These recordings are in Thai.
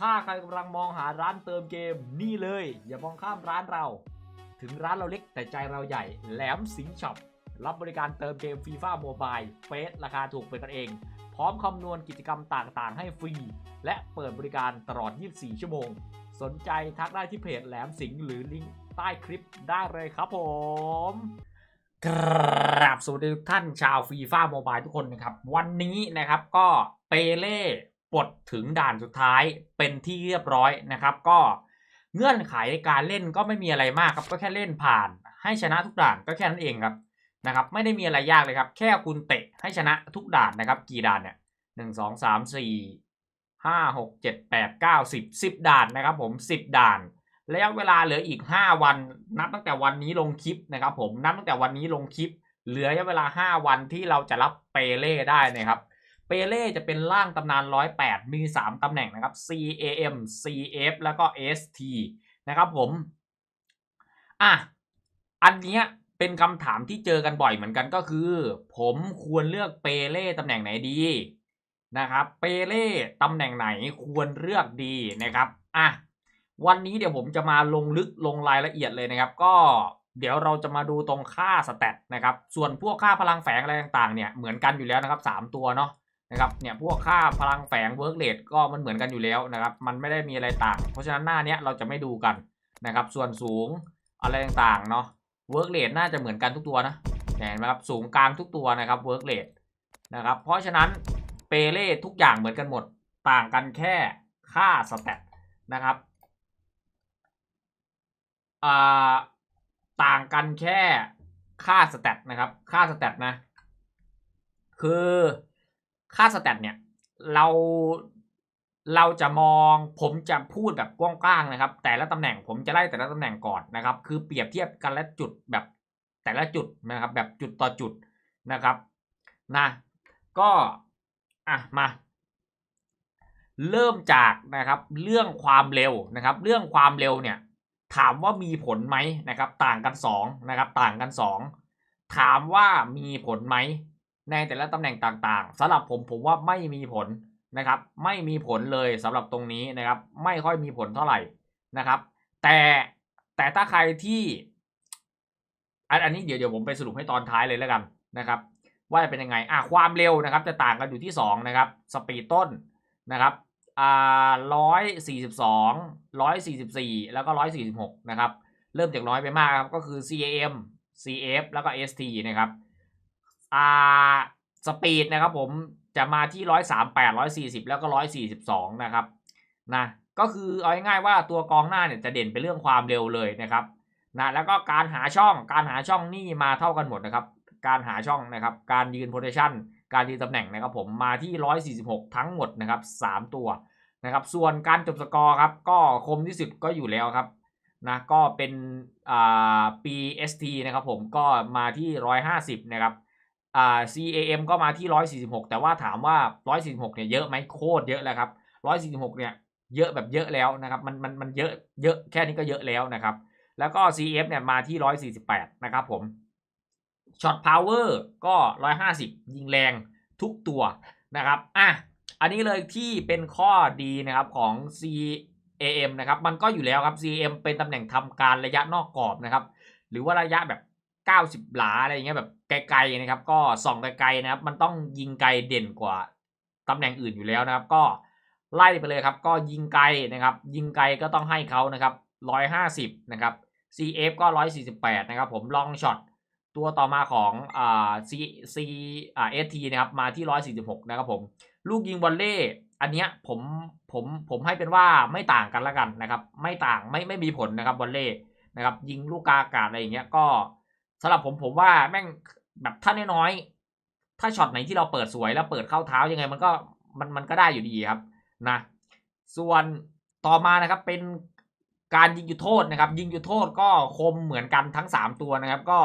ถ้าใครกำลังมองหาร้านเติมเกมนี่เลย อย่ามองข้ามร้านเรา ถึงร้านเราเล็กแต่ใจเราใหญ่ แหลมสิงช็อปรับบริการเติมเกมฟีฟ่าโมบายเฟสราคาถูกเป็นกันเอง พร้อมคำนวณกิจกรรมต่างๆ ให้ฟรี และเปิดบริการตลอด 24 ชั่วโมง สนใจทักได้ที่เพจแหลมสิงห์หรือลิงก์ใต้คลิปได้เลยครับผมกราบสวัสดีทุกท่านชาวฟีฟ่าโมบายทุกคนนะครับ วันนี้นะครับก็เปเล่ ปลดถึงด่านสุดท้ายเป็นที่เรียบร้อยนะครับ ก็เงื่อนไขการเล่นก็ไม่มีอะไรมากครับก็แค่เล่นผ่าน ให้ชนะทุกด่านก็แค่นั้นเองครับนะครับ ไม่ได้มีอะไรยากเลยครับ แค่คุณเตะให้ชนะทุกด่านนะครับ กี่ด่านเนี่ยหนึ่งสองสามสี่ห้าหกเจ็ดแปดเก้าสิบสิบด่านนะครับ ผมสิบด่านระยะเวลาเหลืออีก 5 วัน นับตั้งแต่วันนี้ลงคลิปนะครับ ผมนับตั้งแต่วันนี้ลงคลิป เหลือระยะเวลา 5 วันที่เราจะรับเปเล่ได้นะครับ เปเล่จะเป็นร่างตำนาน 108 มี 3ตำแหน่งนะครับ CAM CF แล้วก็ ST นะครับผมอะอันเนี้ยเป็นคำถามที่เจอกันบ่อยเหมือนกันก็คือ ผมควรเลือกเปเล่ตำแหน่งไหนดีนะครับ เปเล่ตำแหน่งไหนควรเลือกดีนะครับอะวันนี้เดี๋ยวผมจะมาลงลึกลงรายละเอียดเลยนะครับ ก็เดี๋ยวเราจะมาดูตรงค่าสแตทนะครับ ส่วนพวกค่าพลังแฝงอะไรต่างๆเนี่ยเหมือนกันอยู่แล้วนะครับสามตัวเนาะ นะครับเนี่ยพวกค่าพลังแฝงเวิร์กเลดก็มันเหมือนกันอยู่แล้วนะครับ มันไม่ได้มีอะไรต่าง เพราะฉะนั้นหน้าเนี้ยเราจะไม่ดูกันนะครับ ส่วนสูงอะไรต่างๆเนาะเวิร์กเลดน่าจะเหมือนกันทุกตัวนะเห็นไหมครับสูงกลางทุกตัวนะครับเวิร์กเลดนะครับเพราะฉะนั้นเปเล่ทุกอย่างเหมือนกันหมดต่างกันแค่ค่าสแตทนะครับอ่าต่างกันแค่ค่าสแตทนะครับ ค่าสแตทนะ คือ ค่าสแตทเนี่ยเราเราจะมองผมจะพูดแบบกว้างๆนะครับ แต่ละตำแหน่งผมจะไล่แต่ละตำแหน่งก่อนนะครับ คือเปรียบเทียบกันและจุดแบบแต่ละจุดนะครับ แบบจุดต่อจุดนะครับนะก็อะมา เริ่มจากนะครับเรื่องความเร็วนะครับ เรื่องความเร็วเนี่ย ถามว่ามีผลไหมนะครับ ต่างกัน2นะครับ ต่างกัน 2 ถามว่ามีผลไหม ในแต่ละตำแหน่งต่างๆสำหรับผมผมว่าไม่มีผลนะครับ ไม่มีผลเลยสำหรับตรงนี้นะครับ ไม่ค่อยมีผลเท่าไหร่นะครับ แต่แต่ถ้าใครที่อันอันนี้เดี๋ยวเดี๋ยวผมไปสรุปให้ตอนท้ายเลยแล้วกันนะครับ ว่าจะเป็นยังไงอะความเร็วนะครับ จะต่างกันอยู่ที่ 2 นะครับ สปีดต้นนะครับอ่าร้อยสี่สิบสองร้อยสี่สิบสี่แล้วก็ร้อยสี่สิบหกนะครับ เริ่มจากน้อยไปมากครับ ก็คือ CAM CF แล้วก็ ST นะครับ อ่าสปีดนะครับผมจะมาที่ร้อยสามแปดร้อยสี่สิบแล้วก็ร้อยสี่สิบสองนะครับนะก็คือเอาง่ายๆว่าตัวกองหน้าเนี่ยจะเด่นไปเรื่องความเร็วเลยนะครับนะแล้วก็การหาช่องการหาช่องนี่มาเท่ากันหมดนะครับ การหาช่องนะครับ การยืนโพซิชันการยืนตำแหน่งนะครับผมมาที่ 146 ทั้งหมดนะครับ 3 ตัวนะครับ ส่วนการจบสกอร์ครับ ก็คมที่สุดก็อยู่แล้วครับนะก็เป็นอ่า PST นะครับผมก็มาที่ 150 นะครับ อ่า CAM ก็มาที่ 146 แต่ว่าถามว่า 146 เนี่ยเยอะไหมโคตรเยอะแล้วครับ 146 เนี่ยเยอะแบบเยอะแล้วนะครับมันมันมันเยอะเยอะแค่นี้ก็เยอะแล้วนะครับ แล้วก็ CF เนี่ยมาที่ 148 นะครับผมช็อตพาวเวอร์ก็ 150 ยิงแรงทุกตัวนะครับอะอันนี้เลยที่เป็นข้อดีนะครับของ CAM นะครับ มันก็อยู่แล้วครับ CAM เป็นตำแหน่งทำการระยะนอกกรอบนะครับ หรือว่าระยะแบบ 90 หลาอะไรอย่างเงี้ยแบบไกลๆนะครับ ก็ส่องไกลๆนะครับ มันต้องยิงไกลเด่นกว่าตำแหน่งอื่นอยู่แล้วนะครับ ก็ไล่ไปเลยครับ ก็ยิงไกลนะครับ ยิงไกลก็ต้องให้เขานะครับ 150 นะครับ CF ก็ 148 นะครับ ผมลองช็อตตัวต่อมาของอ่า C C อ่า ST นะครับมาที่ 146 นะครับผม ลูกยิงวอลเล่อันเนี้ยผมผมผมให้เป็นว่าไม่ต่างกันล้วกันนะครับ ไม่ต่างไม่ไม่มีผลนะครับวอลเล่นะครับ ยิงลูกกาอากาศอะไรอย่างเงี้ยก็ สำหรับผมผมว่าแม่งแบบถ้าน้อยๆถ้าช็อตไหนที่เราเปิดสวยแล้วเปิดเข้าเท้ายังไงมันก็มันมันก็ได้อยู่ดีครับนะ ส่วนต่อมานะครับเป็นการยิงจุดโทษนะครับ ยิงจุดโทษก็คมเหมือนกันทั้ง 3 ตัวนะครับ ก็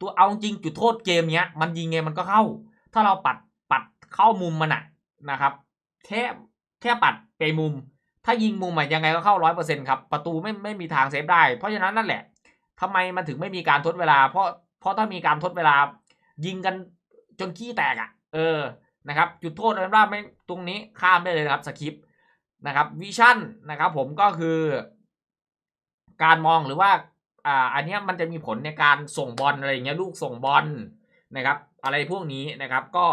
ตัวเอาจริงจุดโทษเกมเนี้ย มันยิงไงมันก็เข้า ถ้าเราปัดปัดเข้ามุมมันอะนะครับ แค่แค่ปัดไปมุม ถ้ายิงมุมอะยังไงก็เข้าร้อยเปอร์เซ็นครับประตูไม่ไม่มีทางเซฟได้เพราะฉะนั้นนั่นแหละ ทำไมมันถึงไม่มีการทดเวลา เพราะเพราะถ้ามีการทดเวลา ยิงกันจนขี้แตกอะเออนะครับ จุดโทษนั้นว่าไม่ตรงนี้ข้ามได้เลยนะครับสคริปต์นะครับวิชั่นนะครับผมก็คือการมองหรือว่าอ่าอันนี้มันจะมีผลในการส่งบอลอะไรอย่างเงี้ยลูกส่งบอลนะครับ อะไรพวกนี้นะครับก็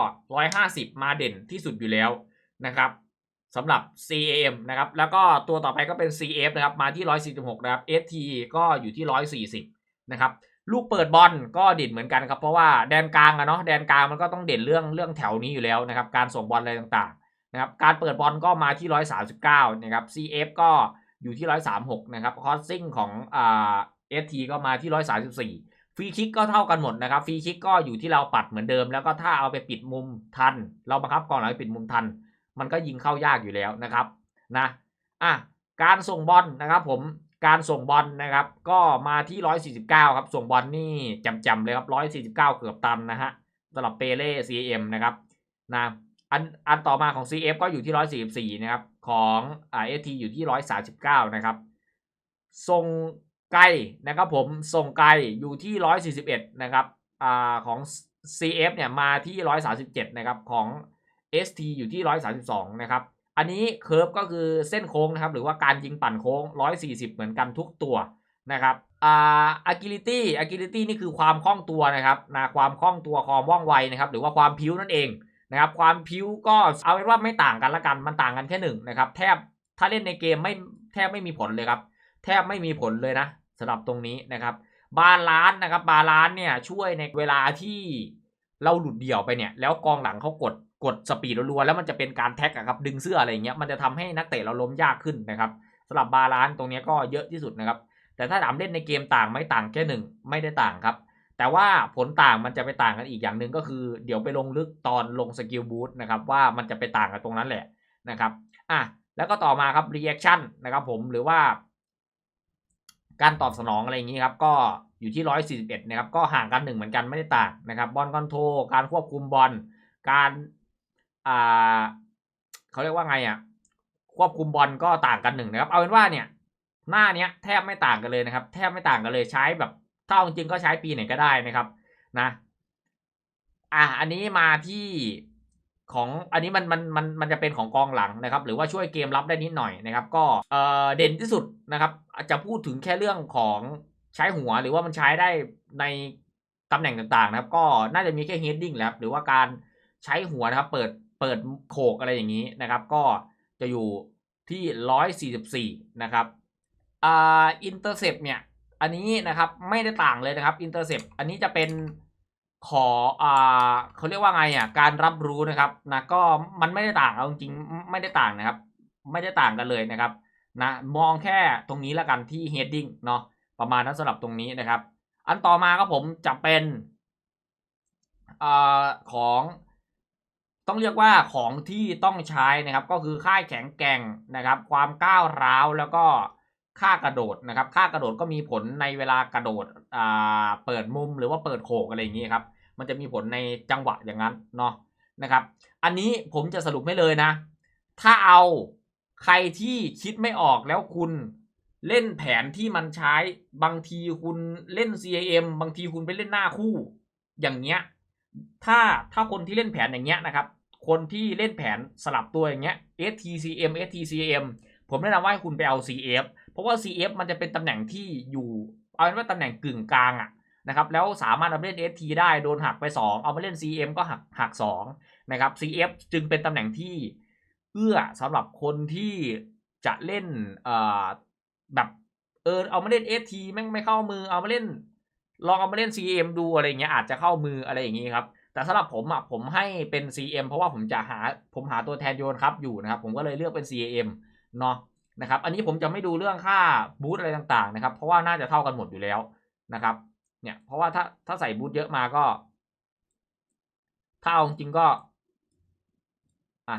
150 มาเด่นที่สุดอยู่แล้วนะครับ สำหรับ CAM นะครับ แล้วก็ตัวต่อไปก็เป็น CF นะครับ มาที่ 146 นะครับ ST ก็อยู่ที่ 140 นะครับ ลูกเปิดบอลก็เด่นเหมือนกันครับ เพราะว่าแดนกลางอะเนาะ แดนกลางมันก็ต้องเด่นเรื่องเรื่องแถวนี้อยู่แล้วนะครับ การส่งบอลอะไรต่างๆ นะครับ การเปิดบอลก็มาที่ 139 นะครับ CF ก็อยู่ที่ 136 นะครับ คอสซิ่งของอ่า ST ก็มาที่ 134 ฟรีคิกก็เท่ากันหมดนะครับ ฟรีคิกก็อยู่ที่เราปัดเหมือนเดิม แล้วก็ถ้าเอาไปปิดมุมทัน เราบังคับกองหลังปิดมุมทัน มันก็ยิงเข้ายากอยู่แล้วนะครับนะอะการส่งบอลนะครับ ผมการส่งบอลนะครับ ก็มาที่ 149 ครับส่งบอลนี่จำๆเลยครับ 149 เกือบตันนะฮะสำหรับเปเล่ CM นะครับนะอันอันต่อมาของ CF ก็อยู่ที่ 144 นะครับ ของอ่า ST อยู่ที่ 139 นะครับส่งไกลนะครับผมส่งไกลอยู่ที่ 141 นะครับอ่าของ CF เนี่ยมาที่ 137 นะครับของ ST อยู่ที่ 132 นะครับ อันนี้เคิร์ฟก็คือเส้นโค้งนะครับ หรือว่าการยิงปั่นโค้ง 140 เหมือนกันทุกตัวนะครับอ่า agility agility นี่คือความคล่องตัวนะครับนะความคล่องตัวความว่องไวนะครับ หรือว่าความพิ้วนั่นเองนะครับ ความพิ้วก็เอาเป็นว่าไม่ต่างกันละกัน มันต่างกันแค่หนึ่งนะครับ แทบถ้าเล่นในเกมไม่แทบไม่มีผลเลยครับ แทบไม่มีผลเลยนะสำหรับตรงนี้นะครับ บาลานซ์นะครับ บาลานซ์เนี่ยช่วยในเวลาที่เราหลุดเดี่ยวไปเนี่ย แล้วกองหลังเขากด กดสปีดรัวๆแล้วมันจะเป็นการแท็กอะครับดึงเสื้ออะไรเงี้ยมันจะทำให้นักเตะเราล้มยากขึ้นนะครับสำหรับบาลานซ์ตรงนี้ก็เยอะที่สุดนะครับ แต่ถ้าถามเล่นในเกมต่างไม่ต่างแค่หนึ่งไม่ได้ต่างครับ แต่ว่าผลต่างมันจะไปต่างกันอีกอย่างหนึ่งก็คือ เดี๋ยวไปลงลึกตอนลงสกิลบูทนะครับว่ามันจะไปต่างกันตรงนั้นแหละนะครับอะแล้วก็ต่อมาครับ reaction นนะครับผมหรือว่า การตอบสนองอะไรอย่างนี้ครับก็อยู่ที่ 141 นะครับ ก็ห่างกันหนึ่งเหมือนกันไม่ได้ต่างนะครับบอลคอนโทรลการควบคุมบอลการ อ่าเขาเรียกว่าไงอะ ควบคุมบอลก็ต่างกันหนึ่งนะครับ เอาเป็นว่าเนี่ย หน้าเนี้ยแทบไม่ต่างกันเลยนะครับ แทบไม่ต่างกันเลยใช้แบบถ้าจริงก็ใช้ปีไหนก็ได้นะครับนะอะอันนี้มาที่ของอันนี้มันมันมันมันจะเป็นของกองหลังนะครับ หรือว่าช่วยเกมรับได้นิดหน่อยนะครับ ก็เออเด่นที่สุดนะครับ จะพูดถึงแค่เรื่องของใช้หัวหรือว่ามันใช้ได้ในตำแหน่งต่างๆนะครับ ก็น่าจะมีแค่ heading แล้วหรือว่าการใช้หัวนะครับ เปิด เปิดโขกอะไรอย่างนี้นะครับ ก็จะอยู่ที่ 144 นะครับอ่า intercept เนี่ย อันนี้นะครับไม่ได้ต่างเลยนะครับ intercept อันนี้จะเป็นขออ่าเขาเรียกว่าไงอะการรับรู้นะครับนะก็มันไม่ได้ต่างเอาจริงไม่ได้ต่างนะครับ ไม่ได้ต่างกันเลยนะครับนะมองแค่ตรงนี้แล้วกันที่ heading เนาะประมาณนั้นสำหรับตรงนี้นะครับ อันต่อมาครับผมจะเป็นอ่าของ ต้องเรียกว่าของที่ต้องใช้นะครับ ก็คือค่ายแข็งแกร่งนะครับ ความก้าวร้าวแล้วก็ค่ากระโดดนะครับ ค่ากระโดดก็มีผลในเวลากระโดดอ่าเปิดมุมหรือว่าเปิดโขกอะไรอย่างนี้ครับ มันจะมีผลในจังหวะอย่างนั้นเนาะนะครับ อันนี้ผมจะสรุปให้เลยนะ ถ้าเอาใครที่คิดไม่ออกแล้วคุณเล่นแผนที่มันใช้บางทีคุณเล่น CAM บางทีคุณไปเล่นหน้าคู่ อย่างเงี้ย ถ้าถ้าคนที่เล่นแผนอย่างเงี้ยนะครับ คนที่เล่นแผนสลับตัวอย่างเงี้ย STCM STCM ผมแนะนำว่าให้คุณไปเอา CF เพราะว่า CF มันจะเป็นตำแหน่งที่อยู่เอาเป็นว่าตำแหน่งกึ่งกลางอะนะครับแล้วสามารถเอาไปเล่น ST ได้โดนหักไป 2 เอามาเล่น CM ก็หักหัก2นะครับ CF จึงเป็นตำแหน่งที่เอื้อสำหรับคนที่จะเล่นเอ่อแบบเออเอามาเล่น ST แม่งไม่เข้ามือเอามาเล่น ลองเอามาเล่น CM ดูอะไรเงี้ยอาจจะเข้ามืออะไรอย่างงี้ครับ แต่สำหรับผมอะผมให้เป็น CM เพราะว่าผมจะหาผมหาตัวแทนโยนครับอยู่นะครับ ผมก็เลยเลือกเป็น CM เนาะนะครับ อันนี้ผมจะไม่ดูเรื่องค่าบูทอะไรต่างๆนะครับ เพราะว่าน่าจะเท่ากันหมดอยู่แล้วนะครับ เนี่ยเพราะว่าถ้าถ้าใส่บูทเยอะมาก็ ถ้าเอาจริงก็อะ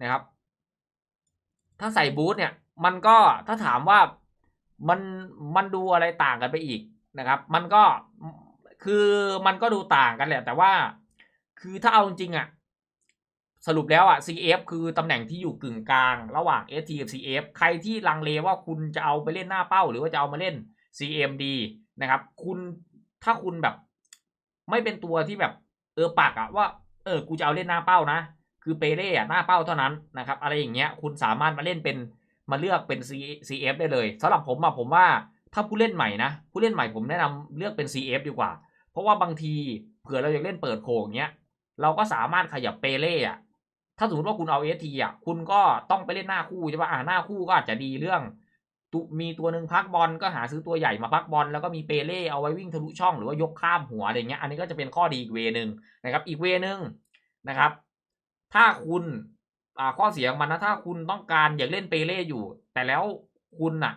นะครับ ถ้าใส่บูทเนี่ย มันก็ถ้าถามว่ามันมันดูอะไรต่างกันไปอีกนะครับ มันก็ คือมันก็ดูต่างกันแหละ แต่ว่า คือถ้าเอาจริงๆอะ สรุปแล้วอะ CF คือตำแหน่งที่อยู่กึ่งกลางระหว่าง ST กับ CF ใครที่ลังเลว่าคุณจะเอาไปเล่นหน้าเป้า หรือว่าจะเอามาเล่น CMD นะครับ คุณถ้าคุณแบบ ไม่เป็นตัวที่แบบเออปักอะว่าเออกูจะเอาเล่นหน้าเป้านะคือเปเล่อะหน้าเป้าเท่านั้นนะครับ อะไรอย่างเงี้ยคุณสามารถมาเล่นเป็นมาเลือกเป็น CF ได้เลยสำหรับผมอะผมว่าถ้าผู้เล่นใหม่นะ ผู้เล่นใหม่ผมแนะนำเลือกเป็น CF ดีกว่า ราะว่าบางทีเผื่อเราอยากเล่นเปิดโคงเงี้ย เราก็สามารถขยับเปเล่อะถ้าสมมติว่าคุณเอาเอทีอะคุณก็ต้องไปเล่นหน้าคู่ใช่ปะอ่าหน้าคู่ก็อาจจะดีเรื่องมีตัวหนึ่งพักบอลก็หาซื้อตัวใหญ่มาพักบอลแล้วก็มีเปเล่เอาไว้วิ่งทะลุช่องหรือว่ายกข้ามหัวอะไรเงี้ยอันนี้ก็จะเป็นข้อดีอีกเวนึงนะครับ อีกเวนึงนะครับ ถ้าคุณอ่าข้อเสียงมันนะถ้าคุณต้องการอยากเล่นเปเล่อยู่ แต่แล้วคุณน่ะ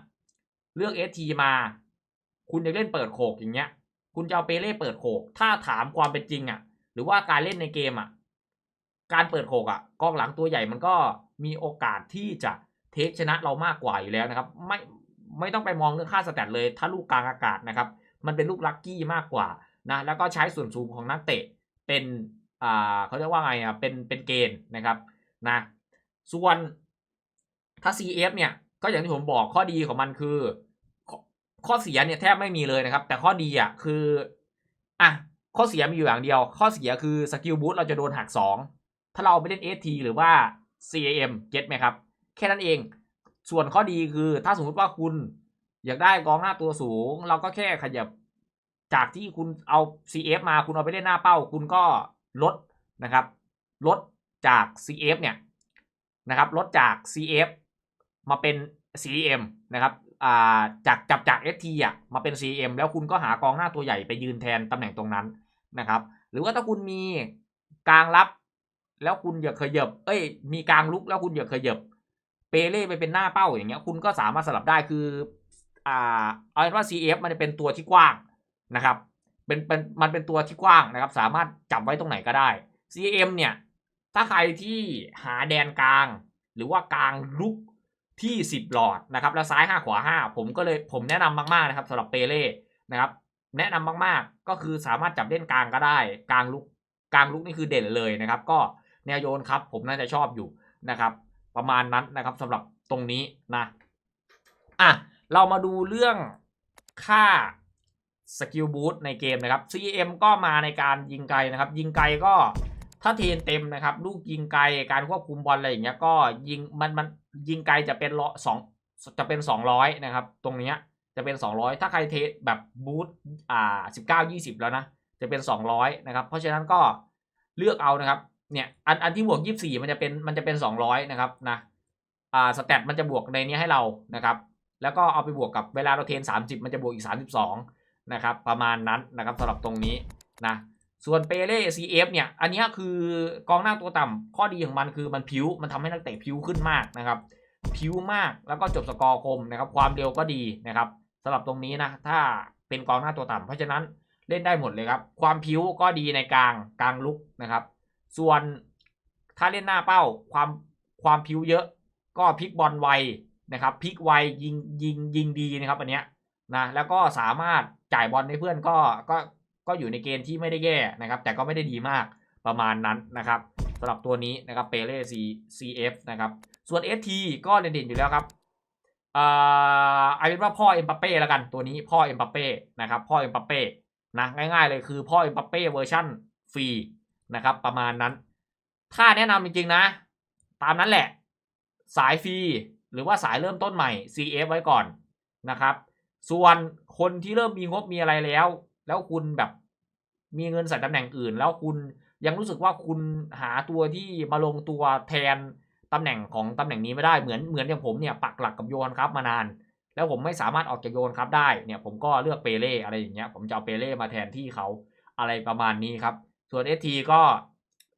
เลือกเอทีมา คุณอยากเล่นเปิดโขกอย่างเงี้ย คุณจะเอาเปเล่เปิดโขก ถ้าถามความเป็นจริงอะ หรือว่าการเล่นในเกมอะ การเปิดโขกอะกองหลังตัวใหญ่มันก็มีโอกาสที่จะเทคชนะเรามากกว่าอยู่แล้วนะครับ ไม่ไม่ต้องไปมองเรื่องค่าสแตทเลย ถ้าลูกกลางอากาศนะครับ มันเป็นลูกลัคกี้มากกว่านะแล้วก็ใช้ส่วนสูงของนักเตะเป็นอ่าเขาเรียกว่าไงอะเป็นเป็นเกณฑ์นะครับนะส่วนถ้า CF เนี่ยก็อย่างที่ผมบอกข้อดีของมันคือ ข้อเสียเนี่ยแทบไม่มีเลยนะครับ แต่ข้อดีอะคืออะข้อเสียมีอยู่อย่างเดียว ข้อเสียคือสกิลบูทเราจะโดนหักสองถ้าเราไปเล่น ST หรือว่า CAM เก็ตไหมครับ แค่นั้นเอง ส่วนข้อดีคือถ้าสมมติว่าคุณอยากได้กองหน้าตัวสูง เราก็แค่ขยับจากที่คุณเอา CF มาคุณเอาไปเล่นหน้าเป้า คุณก็ลดนะครับ ลดจาก CF เนี่ยนะครับ ลดจาก CF มาเป็น CM นะครับ จากจับจาก ST อะมาเป็น CM แล้วคุณก็หากองหน้าตัวใหญ่ไปยืนแทนตำแหน่งตรงนั้นนะครับ หรือว่าถ้าคุณมีกลางรับ แล้วคุณอยากขยับ เอ้ย มีกลางลุกแล้วคุณอยากขยับ เปเล่ไปเป็นหน้าเป้าอย่างเงี้ย คุณก็สามารถสลับได้คือ อ่า เอาเป็นว่า CF มันจะเป็นตัวที่กว้างนะครับ เป็นเป็นมันเป็นตัวที่กว้างนะครับ สามารถจับไว้ตรงไหนก็ได้ CM เนี่ย ถ้าใครที่หาแดนกลาง หรือว่ากลางลุก ที่ 10 หลอดนะครับ แล้วซ้าย 5 ขวา 5 ผมก็เลยผมแนะนำมากๆนะครับสำหรับเปเล่นะครับ แนะนำมากๆก็คือสามารถจับเล่นกลางก็ได้กลางลุกกลางลุกนี่คือเด่นเลยนะครับ ก็แนวโยนครับ ผมน่าจะชอบอยู่นะครับ ประมาณนั้นนะครับสำหรับตรงนี้นะอะเรามาดูเรื่องค่าสกิลบูทในเกมนะครับ CM ก็มาในการยิงไกลนะครับ ยิงไกลก็ ถ้าเทนเต็มนะครับ ลูกยิงไกลการควบคุมบอลอะไรอย่างเงี้ยก็ยิงมันมันยิงไกลจะเป็นร้อสองจะเป็น200นะครับ ตรงเนี้ยจะเป็น 200 ถ้าใครเทสแบบบูทอ่า19 20แล้วนะ จะเป็น 200 นะครับ เพราะฉะนั้นก็เลือกเอานะครับ เนี่ย อัน อันที่บวก 24 มันจะเป็น มันจะเป็น 200 นะครับ นะ อ่า สแตทมันจะบวกในนี้ให้เรา นะครับ แล้วก็เอาไปบวกกับเวลาเราเทน 30 มันจะบวกอีก 32 นะครับ ประมาณนั้นนะครับสำหรับตรงนี้ นะ ส่วนเปเล่ CF เนี่ย อันนี้คือกองหน้าตัวต่ำข้อดีของมันคือมันผิว มันทำให้นักเตะผิวขึ้นมากนะครับ ผิวมาก แล้วก็จบสกอร์คมนะครับ ความเร็วก็ดีนะครับสำหรับตรงนี้นะ ถ้าเป็นกองหน้าตัวต่ำเพราะฉะนั้นเล่นได้หมดเลยครับ ความผิวก็ดีในกลาง กลางลุกนะครับ ส่วนถ้าเล่นหน้าเป้า ความความผิวเยอะ ก็พลิกบอลไวนะครับพลิกไวยิงยิงยิงดีนะครับอันเนี้ยนะ แล้วก็สามารถจ่ายบอลให้เพื่อนก็ก็ ก็อยู่ในเกณฑ์ที่ไม่ได้แย่นะครับ แต่ก็ไม่ได้ดีมากประมาณนั้นนะครับสำหรับตัวนี้นะครับเปเล่ C CF นะครับ ส่วน ST ก็เด่นๆอยู่แล้วครับอ่าเอาเป็นว่าพ่อเอ็มบัปเป้แล้วกันตัวนี้พ่อเอ็มบัปเป้นะครับพ่อเอ็มบัปเป้นะง่ายๆเลยคือพ่อเอ็มบัปเป้เวอร์ชั่นฟรีนะครับประมาณนั้น ถ้าแนะนำจริงๆนะ ตามนั้นแหละ สายฟรีหรือว่าสายเริ่มต้นใหม่ CF ไว้ก่อนนะครับ ส่วนคนที่เริ่มมีงบมีอะไรแล้ว แล้วคุณแบบมีเงินใส่ตำแหน่งอื่น แล้วคุณยังรู้สึกว่าคุณหาตัวที่มาลงตัวแทนตำแหน่งของตำแหน่งนี้ไม่ได้เหมือนเหมือนอย่างผมเนี่ยปักหลักกับโยนครับมานาน แล้วผมไม่สามารถออกจากโยนครับได้เนี่ยผมก็เลือกเปเล่อะไรอย่างเงี้ยผมจะเอาเปเล่มาแทนที่เขาอะไรประมาณนี้ครับ ส่วนเอทีก็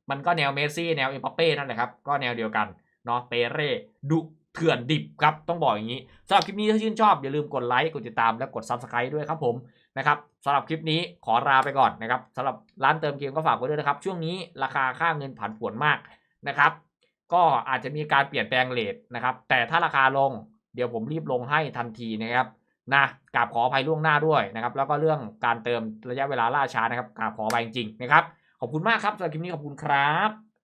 มันก็แนวเมสซี่แนวเอ็มบัปเป้นั่นแหละครับก็แนวเดียวกันเนาะเปเร่ดุเถื่อนดิบครับต้องบอกอย่างนี้สำหรับคลิปนี้ถ้าชื่นชอบอย่าลืมกดไลค์กดติดตามและกด Subscribe ด้วยครับผม นะครับสำหรับคลิปนี้ขอลาไปก่อนนะครับสำหรับร้านเติมเกมก็ฝากไว้ด้วยนะครับ ช่วงนี้ราคาค่าเงินผันผวนมากนะครับ ก็อาจจะมีการเปลี่ยนแปลงเลทนะครับ แต่ถ้าราคาลงเดี๋ยวผมรีบลงให้ทันทีนะครับนะกราบขออภัยล่วงหน้าด้วยนะครับ แล้วก็เรื่องการเติมระยะเวลาล่าช้านะครับกราบขออภัยจริงๆนะครับ ขอบคุณมากครับสำหรับคลิปนี้ขอบคุณครับ